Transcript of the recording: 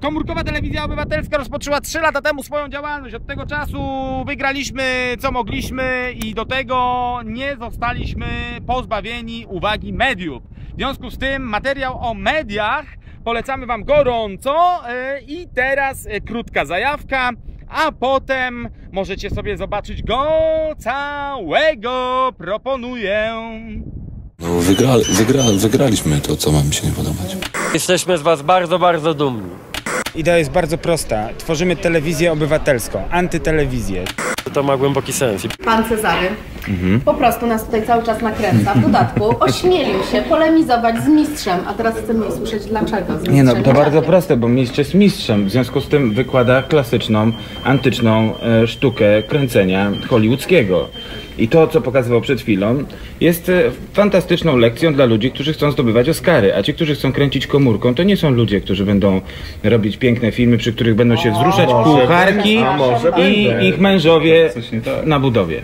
Komórkowa Telewizja Obywatelska rozpoczęła 3 lata temu swoją działalność. Od tego czasu wygraliśmy co mogliśmy i do tego nie zostaliśmy pozbawieni uwagi mediów. W związku z tym materiał o mediach polecamy Wam gorąco e, i teraz e, krótka zajawka, a potem możecie sobie zobaczyć go całego. Proponuję. No wygra, wygra, wygraliśmy to, co ma mi się nie podobać. Jesteśmy z Was bardzo, bardzo dumni. Idea jest bardzo prosta. Tworzymy telewizję obywatelską, antytelewizję. To ma głęboki sens. Pan Cezary po prostu nas tutaj cały czas nakręca. W dodatku ośmielił się polemizować z mistrzem, a teraz chcemy usłyszeć dlaczego z mistrzem. Nie no, to bardzo proste, bo mistrz jest mistrzem. W związku z tym wykłada klasyczną, antyczną e, sztukę kręcenia hollywoodzkiego. I to, co pokazywał przed chwilą, jest e, fantastyczną lekcją dla ludzi, którzy chcą zdobywać Oscary. A ci, którzy chcą kręcić komórką, to nie są ludzie, którzy będą robić piękne filmy, przy których będą się wzruszać kucharki i ich mężowie na budowie.